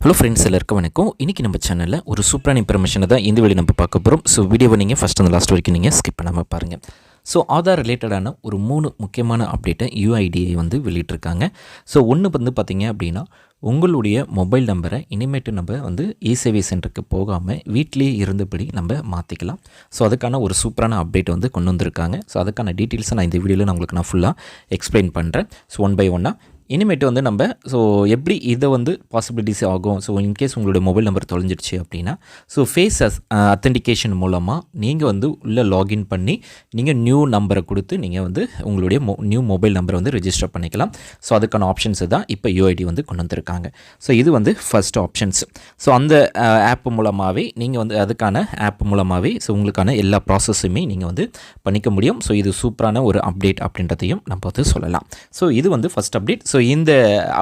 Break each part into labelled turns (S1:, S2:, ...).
S1: Hello friends எல்லாருக்கும் வணக்கம். இன்றைக்கி நம்ம சேனலில் ஒரு சூப்பரான இன்ஃபர்மேஷனை தான் இந்த வீடியோ நம்ம பார்க்க போகிறோம் ஸோ வீடியோவை நீங்கள் ஃபஸ்ட் அந்த லாஸ்ட் வரைக்கும் நீங்கள் ஸ்கிப் பண்ணாமல் பாருங்கள் ஸோ ஆதார் ரிலேட்டடான ஒரு மூணு முக்கியமான அப்டேட்டை யூஐடிஐ வந்து வெளியிட்டிருக்காங்க. ஸோ ஒன்று வந்து பார்த்திங்க அப்படின்னா உங்களுடைய மொபைல் நம்பரை இனிமேட்டு நம்ம வந்து இ சேவை சென்டருக்கு போகாமல் வீட்டிலேயே இருந்தபடி நம்ம மாற்றிக்கலாம் ஸோ அதுக்கான ஒரு சூப்பரான அப்டேட் வந்து கொண்டு வந்திருக்காங்க. ஸோ அதுக்கான டீட்டெயில்ஸை நான் இந்த வீடியோவில் நான் உங்களுக்கு நான் ஃபுல்லாக எக்ஸ்பிளைன் பண்ணுறேன் ஸோ ஒன் பை ஒன்னாக இனிமேட்டு வந்து நம்ம ஸோ எப்படி இதை வந்து பாசிபிலிட்டிஸ் ஆகும்? ஸோ இன்கேஸ் உங்களுடைய மொபைல் நம்பர் தொலைஞ்சிடுச்சு அப்படின்னா ஸோ ஃபேஸ் அஸ் அத்தன்டிகேஷன் மூலமாக நீங்கள் வந்து உள்ளே லாகின் பண்ணி நீங்கள் நியூ நம்பரை கொடுத்து நீங்கள் வந்து உங்களுடைய மொ நியூ மொபைல் நம்பரை வந்து ரிஜிஸ்டர் பண்ணிக்கலாம். ஸோ அதுக்கான ஆப்ஷன்ஸ் தான் இப்போ யூஐடி வந்து கொண்டு வந்திருக்காங்க. ஸோ இது வந்து ஃபஸ்ட் ஆப்ஷன்ஸ் ஸோ அந்த uh, ஆப் மூலமாகவே நீங்கள் வந்து அதுக்கான ஆப் மூலமாகவே ஸோ உங்களுக்கான எல்லா ப்ராசஸுமே நீங்கள் வந்து பண்ணிக்க முடியும். ஸோ இது சூப்பரான ஒரு அப்டேட் அப்படின்றதையும் நம்ம வந்து சொல்லலாம். ஸோ இது வந்து ஃபஸ்ட் அப்டேட் ஸோ இந்த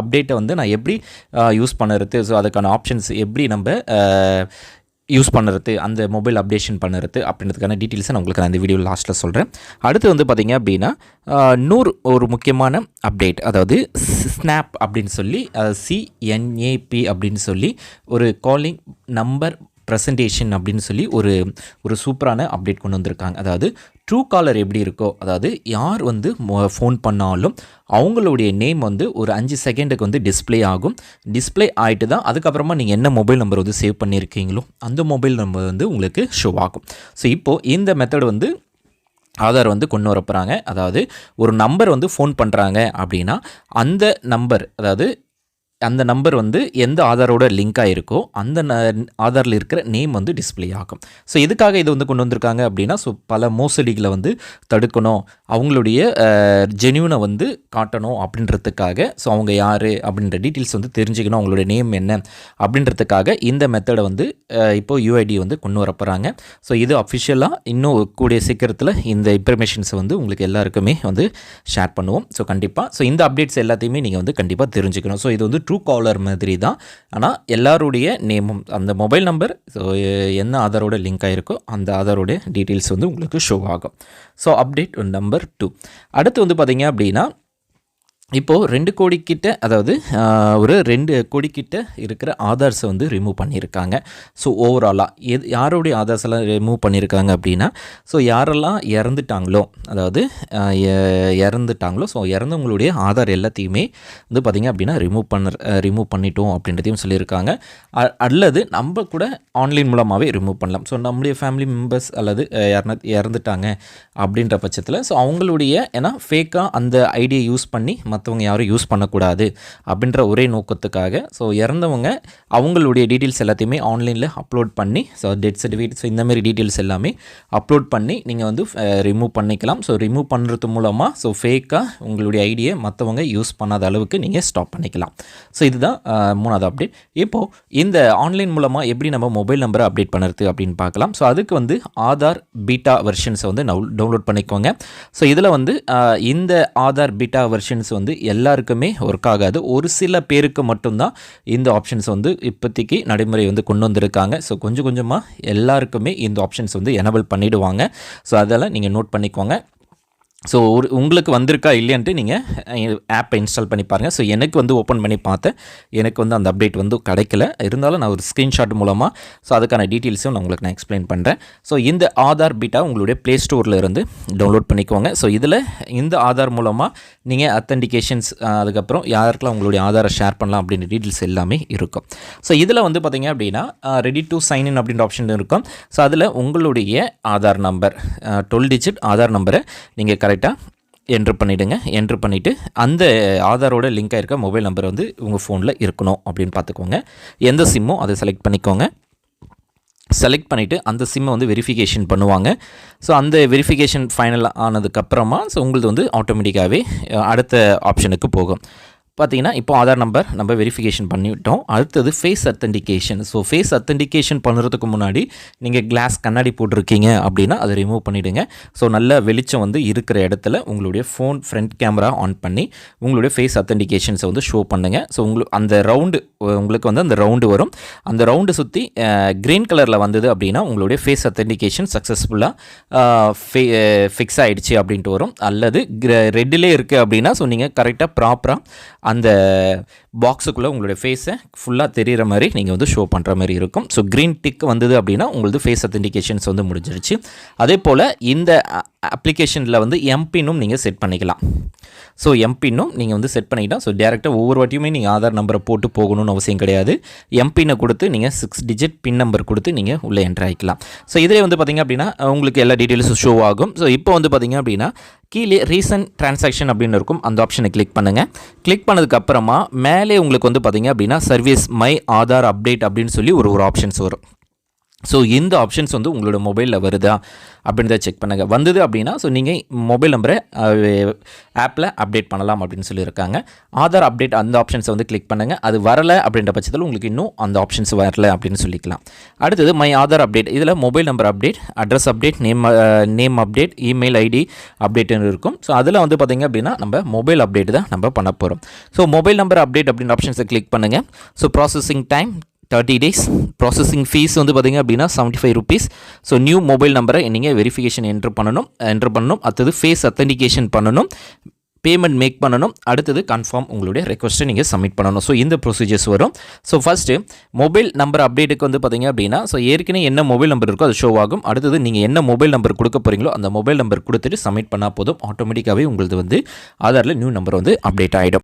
S1: அப்டேட்டை வந்து நான் எப்படி யூஸ் பண்ணுறது? ஸோ அதுக்கான ஆப்ஷன்ஸ் எப்படி நம்ம யூஸ் பண்ணுறது? அந்த மொபைல் அப்டேஷன் பண்ணுறது அப்படின்றதுக்கான டீட்டெயில்ஸை நான் உங்களுக்கு நான் இந்த வீடியோ லாஸ்ட்டில் சொல்கிறேன் அடுத்து வந்து பார்த்திங்க அப்படின்னா நூறு ஒரு முக்கியமான அப்டேட் அதாவது ஸ்னாப் அப்படின்னு சொல்லி சிஎன்ஏபி அப்படின்னு சொல்லி ஒரு காலிங் நம்பர் ப்ரெசன்டேஷன் அப்படின்னு சொல்லி ஒரு ஒரு சூப்பரான அப்டேட் கொண்டு வந்திருக்காங்க. அதாவது ட்ரூ காலர் எப்படி இருக்கோ அதாவது யார் வந்து ஃபோன் பண்ணாலும் அவங்களுடைய நேம் வந்து ஒரு அஞ்சு செகண்டுக்கு வந்து டிஸ்பிளே ஆகும். டிஸ்பிளே ஆகிட்டு தான் அதுக்கப்புறமா நீங்கள் என்ன மொபைல் நம்பர் வந்து சேவ் பண்ணியிருக்கீங்களோ அந்த மொபைல் நம்பர் வந்து உங்களுக்கு ஷோ ஆகும். ஸோ இப்போது இந்த மெத்தட் வந்து ஆதார் வந்து கொண்டு வரப்போகிறாங்க அதாவது ஒரு நம்பர் வந்து ஃபோன் பண்ணுறாங்க அப்படின்னா அந்த நம்பர் அதாவது அந்த நம்பர் வந்து எந்த ஆதாரோட லிங்க் ஆகிருக்கோ அந்த ஆதாரில் இருக்கிற நேம் வந்து டிஸ்பிளே ஆகும். ஸோ எதுக்காக இது வந்து கொண்டு வந்திருக்காங்க அப்படின்னா ஸோ பல மோசடிகளை வந்து தடுக்கணும். அவங்களுடைய ஜென்யூனை வந்து காட்டணும் அப்படின்றதுக்காக ஸோ அவங்க யார் அப்படின்ற டீட்டெயில்ஸ் வந்து தெரிஞ்சுக்கணும். அவங்களுடைய நேம் என்ன அப்படின்றதுக்காக இந்த மெத்தடை வந்து இப்போது யூஐடி வந்து கொண்டு வரப்போகிறாங்க ஸோ இது அஃபிஷியலாக இன்னும் கூடிய சீக்கிரத்தில் இந்த இன்ஃபர்மேஷன்ஸை வந்து உங்களுக்கு எல்லாருக்குமே வந்து ஷேர் பண்ணுவோம். ஸோ கண்டிப்பாக ஸோ இந்த அப்டேட்ஸ் எல்லாத்தையுமே நீங்கள் வந்து கண்டிப்பாக தெரிஞ்சுக்கணும். ஸோ இது வந்து ட்ரூ காலர் மாதிரி தான் ஆனால் எல்லாருடைய நேமும் அந்த மொபைல் நம்பர் ஸோ என்ன ஆதாரோட லிங்க் ஆகிருக்கோ அந்த ஆதாரோட டீட்டெயில்ஸ் வந்து உங்களுக்கு ஷோ ஆகும். ஸோ அப்டேட் நம்பர் டூ அடுத்து வந்து பார்த்திங்க அப்படின்னா இப்போது ரெண்டு கோடிக்கிட்ட அதாவது ஒரு ரெண்டு கோடிக்கிட்ட இருக்கிற ஆதார்ஸை வந்து ரிமூவ் பண்ணியிருக்காங்க. ஸோ ஓவராலாக எது யாருடைய ஆதார்ஸ் எல்லாம் ரிமூவ் பண்ணியிருக்காங்க அப்படின்னா ஸோ யாரெல்லாம் இறந்துட்டாங்களோ அதாவது இறந்துட்டாங்களோ ஸோ இறந்தவங்களுடைய ஆதார் எல்லாத்தையுமே வந்து பார்த்திங்க அப்படின்னா ரிமூவ் பண்ண ரிமூவ் பண்ணிட்டோம் அப்படின்றதையும் சொல்லியிருக்காங்க. அல்லது நம்ம கூட ஆன்லைன் மூலமாகவே ரிமூவ் பண்ணலாம். ஸோ நம்முடைய ஃபேமிலி மெம்பர்ஸ் அல்லது இறந்து இறந்துட்டாங்க அப்படின்ற பட்சத்தில் ஸோ அவங்களுடைய ஏன்னா ஃபேக்காக அந்த ஐடியை யூஸ் பண்ணி மற்றவங்க யாரும் யூஸ் பண்ணக்கூடாது அப்படின்ற ஒரே நோக்கத்துக்காக. ஸோ இறந்தவங்க அவங்களுடைய டீட்டெயில்ஸ் எல்லாத்தையுமே ஆன்லைனில் அப்லோட் பண்ணி ஸோ டெத் சர்டிஃபிகேட் ஸோ இந்தமாரி டீட்டெயில்ஸ் எல்லாமே அப்லோட் பண்ணி நீங்கள் வந்து ரிமூவ் பண்ணிக்கலாம். ஸோ ரிமூவ் பண்ணுறது மூலமாக ஸோ ஃபேக்காக உங்களுடைய ஐடியை மற்றவங்க யூஸ் பண்ணாத அளவுக்கு நீங்கள் ஸ்டாப் பண்ணிக்கலாம். ஸோ இதுதான் மூணாவது அப்டேட் இப்போது இந்த ஆன்லைன் மூலமாக எப்படி நம்ம மொபைல் நம்பரை அப்டேட் பண்ணுறது அப்படின்னு பார்க்கலாம். ஸோ அதுக்கு வந்து ஆதார் பீட்டா வெர்ஷன்ஸை வந்து டவுன்லோட் பண்ணிக்கோங்க. ஸோ இதில் வந்து இந்த ஆதார் பீட்டா வெர்ஷன்ஸ் வந்து வந்து எல்லாருக்குமே ஒர்க் ஆகாது. ஒரு சில பேருக்கு மட்டும்தான் இந்த ஆப்ஷன்ஸ் வந்து இப்போதைக்கு நடைமுறை வந்து கொண்டு வந்திருக்காங்க. ஸோ கொஞ்சம் கொஞ்சமாக எல்லாருக்குமே இந்த ஆப்ஷன்ஸ் வந்து எனபிள் பண்ணிவிடுவாங்க ஸோ அதெல்லாம் நீங்கள் நோட் பண்ணிக்கோங்க. ஸோ ஒரு உங்களுக்கு வந்திருக்கா இல்லையான்ட்டு நீங்கள் ஆப்பை இன்ஸ்டால் பண்ணி பாருங்கள் ஸோ எனக்கு வந்து ஓப்பன் பண்ணி பார்த்தேன். எனக்கு வந்து அந்த அப்டேட் வந்து கிடைக்கல. இருந்தாலும் நான் ஒரு ஸ்க்ரீன்ஷாட் மூலமாக ஸோ அதுக்கான டீட்டெயில்ஸும் நான் உங்களுக்கு நான் எக்ஸ்பிளைன் பண்ணுறேன் ஸோ இந்த ஆதார் பீட்டா உங்களுடைய ப்ளே ஸ்டோரில் இருந்து டவுன்லோட் பண்ணிக்கோங்க. ஸோ இதில் இந்த ஆதார் மூலமாக நீங்கள் அத்தன்டிகேஷன்ஸ் அதுக்கப்புறம் யாருக்கெல்லாம் உங்களுடைய ஆதாரை ஷேர் பண்ணலாம் அப்படின்ற டீட்டெயில்ஸ் எல்லாமே இருக்கும். ஸோ இதில் வந்து பார்த்திங்க அப்படின்னா ரெடி டு சைன் இன் அப்படின்ற ஆப்ஷன் இருக்கும். ஸோ அதில் உங்களுடைய Aadhaar number twelve digit Aadhaar நம்பரை நீங்கள் கரெக்டாக என்ட்ரு பண்ணிவிடுங்க என்ட்ரு பண்ணிவிட்டு அந்த ஆதாரோட லிங்க் ஆகிருக்க மொபைல் நம்பர் வந்து உங்கள் ஃபோனில் இருக்கணும் அப்படின்னு பார்த்துக்கோங்க. எந்த சிம்மோ அதை செலக்ட் பண்ணிக்கோங்க. செலக்ட் பண்ணிவிட்டு அந்த சிம்மை வந்து வெரிஃபிகேஷன் பண்ணுவாங்க. ஸோ அந்த வெரிஃபிகேஷன் ஃபைனல் ஆனதுக்கப்புறமா ஸோ உங்களது வந்து ஆட்டோமேட்டிக்காகவே அடுத்த ஆப்ஷனுக்கு போகும். பார்த்தீங்கன்னா இப்போ ஆதார் நம்பர் நம்ம வெரிஃபிகேஷன் பண்ணிவிட்டோம் அடுத்தது face authentication so face authentication பண்ணுறதுக்கு முன்னாடி நீங்கள் கிளாஸ் கண்ணாடி போட்டிருக்கீங்க அப்படின்னா அதை ரிமூவ் பண்ணிவிடுங்க ஸோ நல்ல வெளிச்சம் வந்து இருக்கிற இடத்துல உங்களுடைய ஃபோன் ஃப்ரண்ட் கேமரா ஆன் பண்ணி உங்களுடைய ஃபேஸ் அத்தன்டிகேஷன்ஸை வந்து ஷோ பண்ணுங்கள் ஸோ உங்களுக்கு அந்த ரவுண்டு உங்களுக்கு வந்து அந்த ரவுண்டு வரும். அந்த ரவுண்டு சுற்றி க்ரீன் கலரில் வந்தது அப்படின்னா உங்களுடைய ஃபேஸ் அத்தன்டிகேஷன் சக்ஸஸ்ஃபுல்லாக ஃபே ஃபிக்ஸ் ஆகிடுச்சு அப்படின்ட்டு வரும். அல்லது ரெட்டிலே இருக்குது அப்படின்னா ஸோ நீங்கள் கரெக்டாக ப்ராப்பராக அந்த பாக்ஸுக்குள்ளே உங்களுடைய ஃபேஸை ஃபுல்லாக தெரிகிற மாதிரி நீங்கள் வந்து ஷோ பண்ணுற மாதிரி இருக்கும். ஸோ க்ரீன் டிக் வந்தது அப்படின்னா உங்களது ஃபேஸ் அத்தென்டிகேஷன்ஸ் வந்து முடிஞ்சிருச்சு. அதே போல் இந்த அப்ளிகேஷனில் வந்து எம்பின்னும் நீங்கள் செட் பண்ணிக்கலாம். ஸோ எம்பின்னும் நீங்கள் வந்து செட் பண்ணிக்கலாம். ஸோ டேரெக்டாக ஒவ்வொரு வாட்டியுமே நீங்கள் ஆதார் நம்பரை போட்டு போகணும்னு அவசியம் கிடையாது. எம்பினை கொடுத்து நீங்கள் சிக்ஸ் டிஜிட் பின் நம்பர் கொடுத்து நீங்கள் உள்ளே என்ட்ரு ஆகிக்கலாம் ஸோ இதிலே வந்து பார்த்திங்க அப்படின்னா உங்களுக்கு எல்லா டீட்டெயில்ஸும் ஷோ ஆகும். ஸோ இப்போ வந்து பார்த்திங்க அப்படின்னா கீழே ரீசன்ட் டிரான்சாக்ஷன் அப்படின்னு இருக்கும். அந்த ஆப்ஷனை கிளிக் பண்ணுங்கள் கிளிக் பண்ணதுக்கப்புறமா மே மேலே உங்களுக்கு வந்து பார்த்திங்க அப்படின்னா சர்வீஸ் மை ஆதார் அப்டேட் அப்படின்னு சொல்லி ஒரு ஒரு ஆப்ஷன்ஸ் வரும். ஸோ இந்த ஆப்ஷன்ஸ் வந்து உங்களோட மொபைலில் வருதா அப்படின்றத செக் பண்ணுங்கள் வந்தது அப்படின்னா ஸோ நீங்கள் மொபைல் நம்பரை ஆப்பில் அப்டேட் பண்ணலாம் அப்படின்னு சொல்லியிருக்காங்க. ஆதார் அப்டேட் அந்த ஆப்ஷன்ஸை வந்து கிளிக் பண்ணுங்கள் அது வரலை அப்படின்ற பட்சத்தில் உங்களுக்கு இன்னும் அந்த ஆப்ஷன்ஸ் வரல அப்படின்னு சொல்லிக்கலாம். அடுத்தது மை ஆதார் அப்டேட் இதில் mobile number update address update name name update email ID அப்டேட்னு இருக்கும். ஸோ அதில் வந்து பார்த்திங்க அப்படின்னா நம்ம மொபைல் அப்டேட் தான் நம்ம பண்ண போகிறோம் ஸோ மொபைல் நம்பர் அப்டேட் அப்படின்ற ஆப்ஷன்ஸை கிளிக் பண்ணுங்கள் so processing time thirty days processing fees வந்து பார்த்திங்க அப்படின்னா seventy five rupees so new mobile நம்பரை நீங்கள் வெரிஃபிகேஷன் என்ட்ரு பண்ணணும். என்ட்ரு பண்ணணும். அடுத்தது ஃபேஸ் அத்தன்டிகேஷன் பண்ணணும். பேமெண்ட் மேக் பண்ணணும். அடுத்தது கன்ஃபார்ம் உங்களுடைய ரெக்வஸ்ட்டை நீங்கள் சப்மிட் பண்ணணும். ஸோ இந்த ப்ரொசீஜர்ஸ் வரும். ஸோ ஃபஸ்ட்டு மொபைல் நம்பர் அப்டேட்டுக்கு வந்து பார்த்திங்க அப்படின்னா ஸோ ஏற்கனவே என்ன மொபைல் நம்பர் இருக்கோ அது ஷோ ஆகும். அடுத்தது நீங்கள் என்ன மொபைல் நம்பர் கொடுக்க போகிறீங்களோ அந்த மொபைல் நம்பர் கொடுத்துட்டு சப்மிட் பண்ணால் போதும். ஆட்டோமேட்டிக்காகவே உங்களுக்கு வந்து ஆதாரில் நியூ நம்பர் வந்து அப்டேட் ஆகிடும்